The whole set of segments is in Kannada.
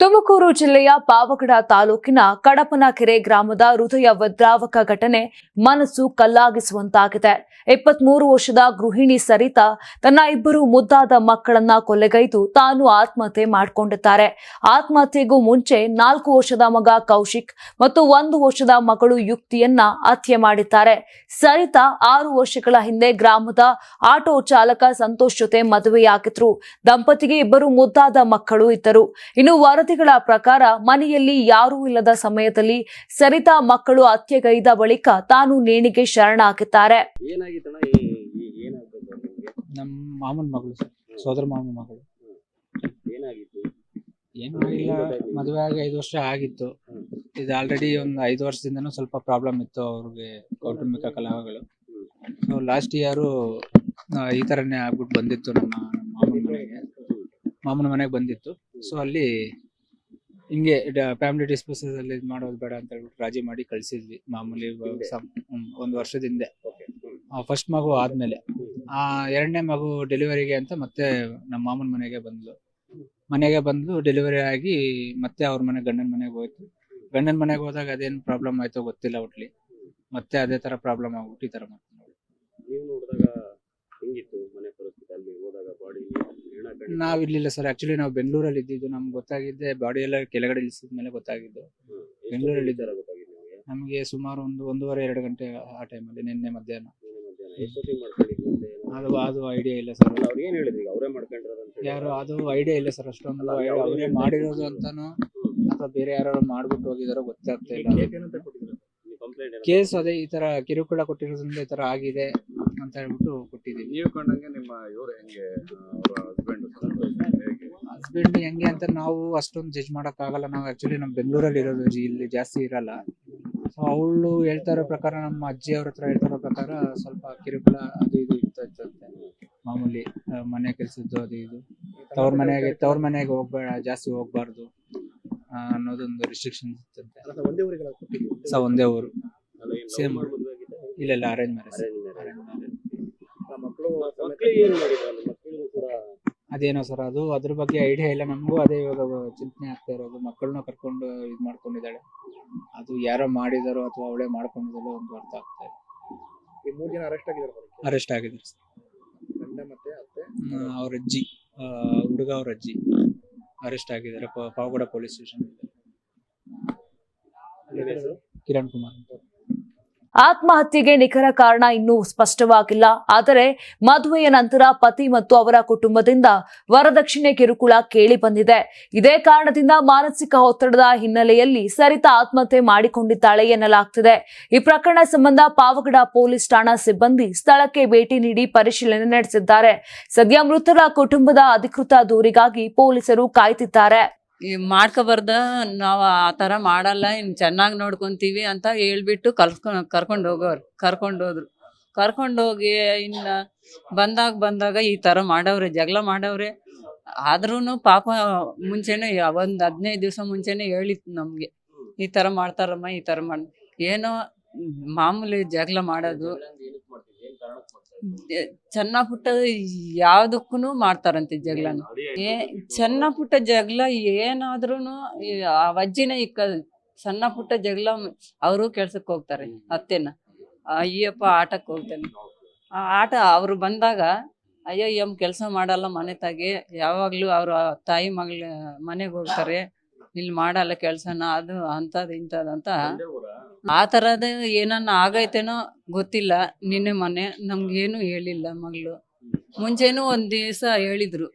ತುಮಕೂರು ಜಿಲ್ಲೆಯ ಪಾವಗಡ ತಾಲೂಕಿನ ಕಡಪನಕೆರೆ ಗ್ರಾಮದ ಹೃದಯ ವದ್ರಾವಕ ಘಟನೆ ಮನಸ್ಸು ಕಲ್ಲಾಗಿಸುವಂತಾಗಿದೆ. ಇಪ್ಪತ್ಮೂರು ವರ್ಷದ ಗೃಹಿಣಿ ಸರಿತಾ ತನ್ನ ಇಬ್ಬರು ಮುದ್ದಾದ ಮಕ್ಕಳನ್ನ ಕೊಲೆಗೈದು ತಾನು ಆತ್ಮಹತ್ಯೆ ಮಾಡಿಕೊಂಡಿದ್ದಾರೆ. ಆತ್ಮಹತ್ಯೆಗೂ ಮುಂಚೆ ನಾಲ್ಕು ವರ್ಷದ ಮಗ ಕೌಶಿಕ್ ಮತ್ತು ಒಂದು ವರ್ಷದ ಮಗಳು ಯುಕ್ತಿಯನ್ನ ಹತ್ಯೆ ಮಾಡಿದ್ದಾರೆ. ಸರಿತಾ ಆರು ವರ್ಷಗಳ ಹಿಂದೆ ಗ್ರಾಮದ ಆಟೋ ಚಾಲಕ ಸಂತೋಷ್ ಜೊತೆ ಮದುವೆಯಾಗಿದ್ರು. ದಂಪತಿಗೆ ಇಬ್ಬರು ಮುದ್ದಾದ ಮಕ್ಕಳು ಇದ್ದರು. ಇನ್ನು ವರದಿಗಳ ಪ್ರಕಾರ ಮನೆಯಲ್ಲಿ ಯಾರೂ ಇಲ್ಲದ ಸಮಯದಲ್ಲಿ ಸರಿತಾ ಮಕ್ಕಳು ಹತ್ಯೆಗೈದ ಬಳಿಕ ತಾನು ನೇಣಿಗೆ ಶರಣ ನಮ್ಮ ಮಾಮನ ಮಗಳು ಸೋದರ ಮಾಮನ ಮಗಳು. ಏನು ಆಗಿಲ್ಲ ಮದುವೆ ಆಗಿ ಐದು ವರ್ಷ ಆಗಿತ್ತು. ಇದು ಆಲ್ರೆಡಿ ಒಂದು ಐದು ವರ್ಷದಿಂದನೂ ಸ್ವಲ್ಪ ಪ್ರಾಬ್ಲಮ್ ಇತ್ತು ಅವ್ರಿಗೆ ಕೌಟುಂಬಿಕ ಕಲಹಗಳು ಸೊ ಲಾಸ್ಟ್ ಇಯರು ಈ ಥರನೇ ಆಗ್ಬಿಟ್ಟು ಬಂದಿತ್ತು ನಮ್ಮ ನಮ್ಮ ಮಾಮನ ಮನೆಗೆ. ಮಾಮನ ಮನೆಗೆ ಬಂದಿತ್ತು. ಸೊ ಅಲ್ಲಿ ಹಿಂಗೆ ಫ್ಯಾಮಿಲಿ ಡಿಸ್ಪೋಸಸ್ ಅಲ್ಲಿ ಇದ್ ಮಾಡೋದು ಬೇಡ ಅಂತ ಹೇಳ್ಬಿಟ್ಟು ರಾಜಿ ಮಾಡಿ ಕಳ್ಸಿದ್ವಿ. ಮಾಮೂಲಿ? ಸಮ್- ಹ್ಮ್, ಒಂದು ವರ್ಷದ ಹಿಂದೆ. ಫಸ್ಟ್ ಮಗು ಆದ್ಮೇಲೆ. ಆ ಎರಡನೇ ಮಗು ಡೆಲಿವರಿಗೆ ಅಂತ ಮತ್ತೆ ನಮ್ಮ ಮಾಮನ ಮನೆಗೆ ಬಂದ್ಲು. ಮನೆಗೆ ಬಂದ್ಲು ಡೆಲಿವರಿ ಆಗಿ ಮತ್ತೆ ಅವ್ರ ಮನೆ ಗಂಡನ ಮನೆಗೆ ಹೋಯ್ತು. ಗಂಡನ ಮನೆಗೆ ಹೋದಾಗ ಅದೇನ್ ಪ್ರಾಬ್ಲಮ್ ಆಯ್ತೋ ಗೊತ್ತಿಲ್ಲ ಒಟ್ಲಿ. ಮತ್ತೆ ಅದೇ ತರ ಪ್ರಾಬ್ಲಮ್ ಆಗ್ಬಿಟ್ಟು ಈ ತರ ಮತ್ತೆ ನೋಡಿ. ನೀವು ನೋಡಿದಾಗ ಹೆಂಗಿತ್ತು ಮನೆ ಪರಿಸ್ಥಿತಿ ಅಲ್ಲಿ ಹೋದಾಗ ಬಾಡಿ ಹೆಣ ಕಂಡು ನಾವ್ ಇರ್ಲಿಲ್ಲ ಸರ್ ಆಕ್ಚುಲಿ ನಾವು ಬೆಂಗಳೂರಲ್ಲಿ ಇದ್ದಿದ್ದು ನಮ್ಗೆ ಗೊತ್ತಾಗಿದ್ದೆ ಬಾಡಿ ಎಲ್ಲ ಕೆಳಗಡೆ ಇಳಿಸಿದ ಮೇಲೆ ಗೊತ್ತಾಗಿದ್ದು ಬೆಂಗಳೂರಲ್ಲಿ ಇದ್ದಾರ ಗೊತ್ತಾಗಿದ್ದು ನಿಮ್ಗೆ? ನಮಗೆ ಸುಮಾರು ಒಂದು ಒಂದೂವರೆ ಎರಡು ಗಂಟೆ ಆ ಟೈಮಲ್ಲಿ ನಿನ್ನೆ ಮಧ್ಯಾಹ್ನ. ನಿನ್ನೆ ಮಧ್ಯಾಹ್ನ. ಎಷ್ಟೊತ್ತಿಗೆ ಮಾಡ್ಕೊಂಡಿದ್ದು ಮತ್ತೆ ಏನು? ಅದು ಅದು ಐಡಿಯಾ ಇಲ್ಲ ಸರ್ ಅಲ್ಲ ಅವ್ರು ಏನ್ ಹೇಳಿದ್ರು ಈಗ? ಅವರೇ ಮಾಡ್ಕೊಂಡಿರೋದಂತ ಹೇಳಿ? ಯಾರು ಅದು ಐಡಿಯಾ ಇಲ್ಲ ಸರ್ ಅಷ್ಟೊಂದು ಅಲ್ಲ, ಅವರೇ ಮಾಡಿರೋದು ಅಂತಾನು ಅಥವಾ ಬೇರೆ ಯಾರು ಮಾಡ್ಬಿಟ್ಟು ಹೋಗಿದಾರೋ ಗೊತ್ತಾಗ್ತಾ ಇಲ್ಲ. ಅದು. ನೀವು ಕಂಪ್ಲೇಂಟ್ ಕೇಸ್ ಅದೇ ಈ ತರ ಕಿರುಕುಳ ಕೊಟ್ಟಿರೋದ್ರಿಂದ ಈ ತರ ಆಗಿದೆ. ಅಂತ ಹೇಳ್ಬಿಟ್ಟು ಕೊಟ್ಟಿದೀವಿ ನೀವು ಕಂಡಂಗೆ ನಿಮ್ಮ ಇವ್ರು ಹೆಂಗೆ ಅವರ ಹಸ್ಬೆಂಡ್ ಹೇಗೆ? ಹಸ್ಬೆಂಡ್ ಹೆಂಗೆ ಅಂತ ನಾವು ಅಷ್ಟೊಂದು ಜಡ್ಜ್ ಮಾಡಕ್ ಆಗಲ್ಲ ನಾವು ಆಕ್ಚುಲಿ ನಮ್ಮ ಬೆಂಗಳೂರಲ್ಲಿ ಇರೋದು ಜಿ- ಇಲ್ಲಿ ಜಾಸ್ತಿ ಇರಲ್ಲ. ಸೊ ಅವಳು ಹೇಳ್ತಾ ಇರೋ ಪ್ರಕಾರ ನಮ್ಮ ಅಜ್ಜಿ ಅವ್ರ ಹತ್ರ ಹೇಳ್ತಾ ಇರೋ ಪ್ರಕಾರ ಸ್ವಲ್ಪ ಕಿರುಕುಳ ಅದು ಇದು ಇತ್ತು ಇತ್ತಂತೆ ಮಾಮೂಲಿ ಆ, ಮನೆ ಕೆಲ್ಸದ್ದು ಅದು ಇದು. ತವ್ರ ಮನೆಗೆ ತವ್ರ ಮನೆಗೆ ಹೋಗ್ಬೇಡ ಜಾಸ್ತಿ ಹೋಗ್ಬಾರ್ದು ಆ, ಅನ್ನೋದೊಂದು ರಿಸ್ಟ್ರಿಕ್ಷನ್ ಇತ್ತಂತೆ ಒಂದೇ ಊರಿಗೆ ಒಂದೇ ಊರು. Same Same. ಇಲ್ಲ ಇಲ್ಲ ಅರೇಂಜ್ ಮ್ಯಾರೇಜ್ Arrange marriage. ಮಕ್ಕಳು ಏನ್ ಮಾಡಿದ್ರು ಅಲ್ಲಿ ಮಕ್ಕಳು ಕೂಡ ಅದೇನೋ ಸರ್ ಅದು ಅದ್ರ ಬಗ್ಗೆ ಐಡಿಯಾ ಇಲ್ಲ. ನಮಗೂ ಅದೇ ಇವಾಗ ಚಿಂತನೆ ಆಗ್ತಾ ಇರೋದು. ಮಕ್ಕಳನ್ನ ಕರ್ಕೊಂಡು ಇದು ಮಾಡ್ಕೊಂಡಿದ್ದಾಳೆ. ಅದು ಯಾರೋ ಮಾಡಿದಾರೋ ಅಥವಾ ಅವಳೇ ಮಾಡ್ಕೊಂಡಿದ್ದಾರೋ ಒಂದು ಅರ್ಥ ಆಗ್ತಾ ಇದೆ ಈ ಮೂರ್ ಜನ ಅರೆಸ್ಟ್ ಆಗಿದ್ದಾರೆ ಅರೆಸ್ಟ್ ಆಗಿದ್ರು ಸರ್. ಗಂಡ ಮತ್ತೆ ಅತ್ತೆ? ಅವ್ರ ಅಜ್ಜಿ. ಹುಡುಗ ಅವ್ರ ಅಜ್ಜಿ. ಅರೆಸ್ಟ್ ಆಗಿದ್ದಾರೆ. ಪ- ಪಾವಗಡ ಪೊಲೀಸ್ ಸ್ಟೇಷನ್? ಕಿರಣ್ ಕುಮಾರ್ ಅಂತ. ಆತ್ಮಹತ್ಯೆಗೆ ನಿಖರ ಕಾರಣ ಇನ್ನೂ ಸ್ಪಷ್ಟವಾಗಿಲ್ಲ. ಆದರೆ ಮದುವೆಯ ನಂತರ ಪತಿ ಮತ್ತು ಅವರ ಕುಟುಂಬದಿಂದ ವರದಕ್ಷಿಣೆ ಕಿರುಕುಳ ಕೇಳಿ ಬಂದಿದೆ. ಇದೇ ಕಾರಣದಿಂದ ಮಾನಸಿಕ ಒತ್ತಡದ ಹಿನ್ನೆಲೆಯಲ್ಲಿ ಸರಿತಾ ಆತ್ಮಹತ್ಯೆ ಮಾಡಿಕೊಂಡಿದ್ದಾಳೆ ಎನ್ನಲಾಗ್ತಿದೆ. ಈ ಪ್ರಕರಣ ಸಂಬಂಧ ಪಾವಗಡ ಪೊಲೀಸ್ ಠಾಣಾ ಸಿಬ್ಬಂದಿ ಸ್ಥಳಕ್ಕೆ ಭೇಟಿ ನೀಡಿ ಪರಿಶೀಲನೆ ನಡೆಸಿದ್ದಾರೆ. ಸದ್ಯ ಮೃತರ ಕುಟುಂಬದ ಅಧಿಕೃತ ದೂರಿಗಾಗಿ ಪೊಲೀಸರು ಕಾಯ್ತಿದ್ದಾರೆ. ಈ ಮಾಡ್ಕೊಬಾರ್ದ, ನಾವು ಆ ಥರ ಮಾಡಲ್ಲ ಇನ್ನು ಚೆನ್ನಾಗಿ ನೋಡ್ಕೊಂತೀವಿ ಅಂತ ಹೇಳ್ಬಿಟ್ಟು ಕಲ್ಸ್ಕೊಂಡು ಕರ್ಕೊಂಡು ಹೋಗೋರು, ಕರ್ಕೊಂಡು ಹೋದ್ರು. ಕರ್ಕೊಂಡು ಹೋಗಿ ಇನ್ನು ಬಂದಾಗ ಬಂದಾಗ ಈ ಥರ ಮಾಡವ್ರೆ, ಜಗಳ ಮಾಡವ್ರೆ. ಆದ್ರೂ ಪಾಪ ಮುಂಚೆನೆ ಒಂದು ಹದಿನೈದು ದಿವಸ ಮುಂಚೆನೆ ಹೇಳಿತ್ತು ನಮಗೆ, ಈ ಥರ ಮಾಡ್ತಾರಮ್ಮ, ಈ ಥರ ಮಾಡ್, ಏನೋ ಮಾಮೂಲಿ ಜಗಳ ಮಾಡೋದು. ಸಣ್ಣ ಪುಟ್ಟ ಯಾವ್ದಕ್ಕೂ ಮಾಡ್ತಾರಂತೆ ಜಗಳನ. ಏ ಸಣ್ಣ ಪುಟ್ಟ ಜಗಳ ಏನಾದ್ರೂ ಆ ವಜ್ಜಿನ ಇಕ್ಕ ಸಣ್ಣ ಪುಟ್ಟ ಜಗಳ ಅವರು ಕೆಲ್ಸಕ್ಕೆ ಹೋಗ್ತಾರೆ, ಅತ್ತೆನ. ಅಯ್ಯಪ್ಪ ಆಟಕ್ಕೆ ಹೋಗ್ತಾನೆ. ಆ ಆಟ ಅವ್ರು ಬಂದಾಗ, ಅಯ್ಯೋ ಎಂ ಕೆಲಸ ಮಾಡಲ್ಲ ಮನೆ ತಾಗಿ. ಯಾವಾಗ್ಲೂ ಅವ್ರ ತಾಯಿ ಮಗಳ ಮನೆಗೆ ಹೋಗ್ತಾರೆ. ಇಲ್ಲಿ ಮಾಡಲ್ಲ ಕೆಲ್ಸನ. ಅದು ಅಂತದ್ ಇಂಥದ್ದು ಅಂತ? ಆ ತರದ ಏನನ್ನ ಆಗೈತೇನೋ ಗೊತ್ತಿಲ್ಲ ನಿನ್ನೆ ಮೊನ್ನೆ, ನಮ್ಗೇನು ಹೇಳಿಲ್ಲ ಮಗಳು. ಮುಂಚೆನು ಒಂದ್ ದಿವಸ ಹೇಳಿದ್ರು,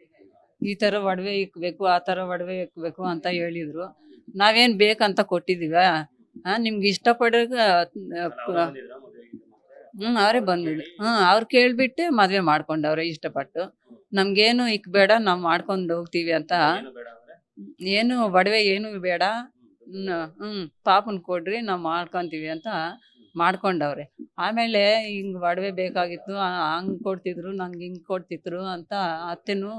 ಈ ತರ ಒಡವೆ ಇಕ್ಬೇಕು, ಆ ತರ ಒಡವೆ ಇಕ್ಬೇಕು ಅಂತ ಹೇಳಿದ್ರು. ನಾವೇನ್ ಬೇಕಂತ ಕೊಟ್ಟಿದೀವ? ಆ, ನಿಮ್ಗೆ ಇಷ್ಟ ಅವ್ರು ಬಂದಿದ್ರಾ ಮದ್ವೆಗೆ? ಹ್ಮ್, ಅವರೇ ಬಂದಿದ್ರು ಹ್ಮ್, ಅವ್ರು ಕೇಳ್ಬಿಟ್ಟು ಮದ್ವೆ ಮಾಡ್ಕೊಂಡವ್ರೆ ಇಷ್ಟಪಟ್ಟು. ನಮ್ಗೇನು ಇಕ್ಬೇಡ, ನಾವ್ ಮಾಡ್ಕೊಂಡು ಹೋಗ್ತೀವಿ ಅಂತ. ಬೇಡ? ಏನು, ಒಡವೆ ಏನು ಬೇಡ? ಹ್ಮ್, ಪಾಪನ್ ಕೊಡ್ರಿ, ನಾವು ಮಾಡ್ಕೊಂತೀವಿ ಅಂತ ಮಾಡ್ಕೊಂಡವ್ರೆ. ಆಮೇಲೆ ಹಿಂಗೆ ಒಡವೆ ಬೇಕಾಗಿತ್ತು ಹಂಗೆ ಕೊಡ್ತಿದ್ರು, ನಂಗೆ ಹಿಂಗೆ ಕೊಡ್ತಿದ್ರು ಅಂತ ಅತ್ತೆನು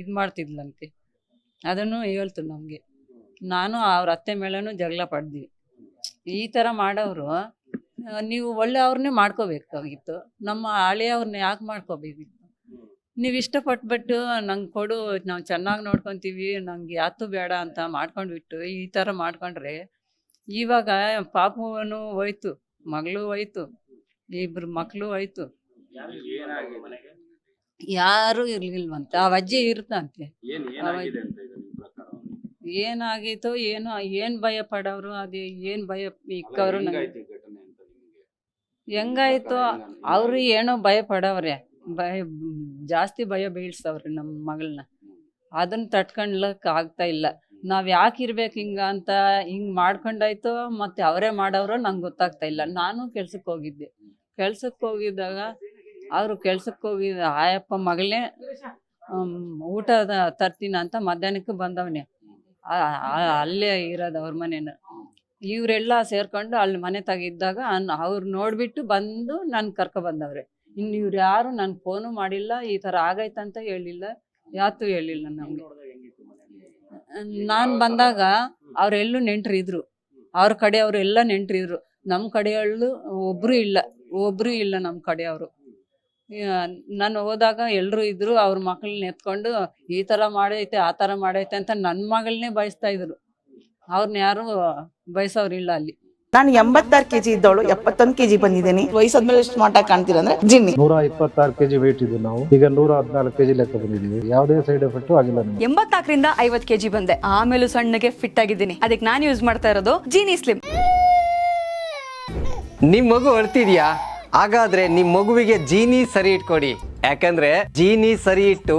ಇದು ಮಾಡ್ತಿದ್ಲಂತೆ. ಅದನ್ನು ಹೇಳ್ತು ನಮಗೆ. ನಾನು ಅವ್ರ ಅತ್ತೆ ಮೇಲೇನು ಜಗಳ ಪಡ್ದ್ವಿ. ಈ ಥರ ಮಾಡೋರು ನೀವು ಒಳ್ಳೆ ಅವ್ರನ್ನೇ ಮಾಡ್ಕೋಬೇಕಾಗಿತ್ತು. ನಮ್ಮ ಹಳೆಯವ್ರನ್ನ ಯಾಕೆ ಮಾಡ್ಕೋಬೇಕಿತ್ತು? ನೀವು ಇಷ್ಟಪಟ್ಬಿಟ್ಟು ನಂಗೆ ಕೊಡು ನಾವು ಚೆನ್ನಾಗಿ ನೋಡ್ಕೊತೀವಿ ನಂಗೆ ಯಾತು ಬೇಡ ಅಂತ ಮಾಡ್ಕೊಂಡ್ಬಿಟ್ಟು ಈ ಥರ ಮಾಡ್ಕೊಂಡ್ರೆ ಇವಾಗ ಪಾಪುವನು ಹೋಯ್ತು ಮಗಳು ಹೋಯ್ತು ಇಬ್ರು ಮಕ್ಕಳು ಹೋಯ್ತು. ಯಾರು ಇರ್ಲಿಲ್ವಂತೆ ಆ ಅಜ್ಜಿ ಇರ್ತಂತೆ. ಏನಾಗಿತ್ತು ಏನು ಏನೋ ಏನ್ ಭಯ ಪಡೋರು ಅದೇ ಏನ್ ಭಯ ಇಕ್ಕವ್ರು ಹೆಂಗಾಯ್ತು ಅವ್ರು ಏನೋ ಭಯ ಪಡವ್ರೆ ಭಯ ಜಾಸ್ತಿ ಭಯ ಬೀಳ್ಸವ್ರೆ ನಮ್ಮ ಮಗಳನ್ನ ಅದನ್ನ ತಟ್ಕೊಂಡ್ಲಕ್ ಆಗ್ತಾ ಇಲ್ಲ. ನಾವ್ ಯಾಕೆ ಇರ್ಬೇಕು ಹಿಂಗ ಅಂತ ಹಿಂಗ್ ಮಾಡ್ಕೊಂಡಾಯ್ತು ಮತ್ತೆ ಅವರೇ ಮಾಡೋರು ನಂಗೆ ಗೊತ್ತಾಗ್ತಾ ಇಲ್ಲ. ನಾನು ಕೆಲ್ಸಕ್ಕೆ ಹೋಗಿದ್ದೆ. ಕೆಲ್ಸಕ್ಕೆ ಹೋಗಿದ್ದಾಗ ಅವರು ಕೆಲ್ಸಕ್ಕೆ ಹೋಗಿದ್ದ ಆಯಪ್ಪ ಮಗಳೇ ಊಟ ತರ್ತೀನಿ ಅಂತ ಮಧ್ಯಾಹ್ನಕ್ಕೆ ಬಂದವನೆ. ಅಲ್ಲೇ ಇರೋದು ಅವ್ರ ಮನೇನ. ಇವರೆಲ್ಲ ಸೇರ್ಕೊಂಡು ಅಲ್ಲಿ ಮನೆ ತೆಗಿದ್ದಾಗ ಅವ್ರು ನೋಡ್ಬಿಟ್ಟು ಬಂದು ನಾನು ಕರ್ಕೊ ಬಂದವ್ರೆ. ಇನ್ನು ಇವ್ರು ಯಾರು ನನ್ ಫೋನು ಮಾಡಿಲ್ಲ ಈ ತರ ಆಗೈತಂತ ಹೇಳಿಲ್ಲ. ಯಾತು ಹೇಳಿಲ್ಲ ನಮ್ಗೆ. ನಾನು ಬಂದಾಗ ಅವ್ರೆಲ್ಲೂ ನೆಂಟ್ರು ಇದ್ರು. ಅವ್ರ ಎಲ್ಲ ನೆಂಟ್ರು ಇದ್ರು. ನಮ್ ಕಡೆಯವ್ಳು ಒಬ್ರು ಇಲ್ಲ. ಒಬ್ರು ಇಲ್ಲ ನಮ್ಮ ಕಡೆಯವರು. ನಾನು ಹೋದಾಗ ಎಲ್ಲರೂ ಇದ್ರು ಅವ್ರ ಮಕ್ಳನ್ನ ಎತ್ಕೊಂಡು ಈ ತರ ಮಾಡೈತೆ ಆ ತರ ಮಾಡೈತೆ ಅಂತ ನನ್ನ ಮಗಳನ್ನೇ ಬಯಸ್ತಾ ಇದ್ರು. ಅವ್ರನ್ನ ಯಾರು ಬಯಸೋರಿಲ್ಲ ಅಲ್ಲಿ. ನಾನು ಎಂಬತ್ತಾರು ಕೆಜಿ ಇದ್ದವಳು ಎಪ್ಪತ್ತೊಂದು ಕೆಜಿ ಬಂದಿದ್ದೀನಿ. ವಯಸ್ಸಾದ್ಮೇಲೆ ಎಷ್ಟು ಮಾಟ ಕಾಣ್ತೀರಾ ಅಂದ್ರೆ ಜಿನ್ನಿ. ನೂರ ಇಪ್ಪತ್ತಾರು ಕೆಜಿ ವೇಟ್ ಇದ್ದು ನಾವು. ಈಗ ನೂರ ಹದಿನಾಲ್ಕು ಕೆಜಿ ಲೆಕ್ಕ ಬಂದಿದ್ದೀವಿ. ಯಾವುದೇ ಸೈಡ್ ಎಫೆಕ್ಟ್ ಆಗಿಲ್ಲ ಎಂಬತ್ತಾಕರಿಂದ ಎಂಬತ್ನಾಲ್ಕರಿಂದ ಐವತ್ ಕೆಜಿ ಬಂದೆ. ಆಮೇಲೂ ಸಣ್ಣಗೆ ಫಿಟ್ ಆಗಿದ್ದೀನಿ. ಅದಕ್ಕೆ ನಾನು ಯೂಸ್ ಮಾಡ್ತಾ ಇರೋದು ಜೀನಿ ಸ್ಲಿಮ್ ನಿಮ್ ಮಗು ಅಳ್ತಿದ್ಯಾ? ಹಾಗಾದ್ರೆ ನಿಮ್ ಮಗುವಿಗೆ ಜೀನಿ ಸರಿ ಇಟ್ಕೊಡಿ. ಯಾಕಂದ್ರೆ ಜೀನಿ ಸರಿ ಇಟ್ಟು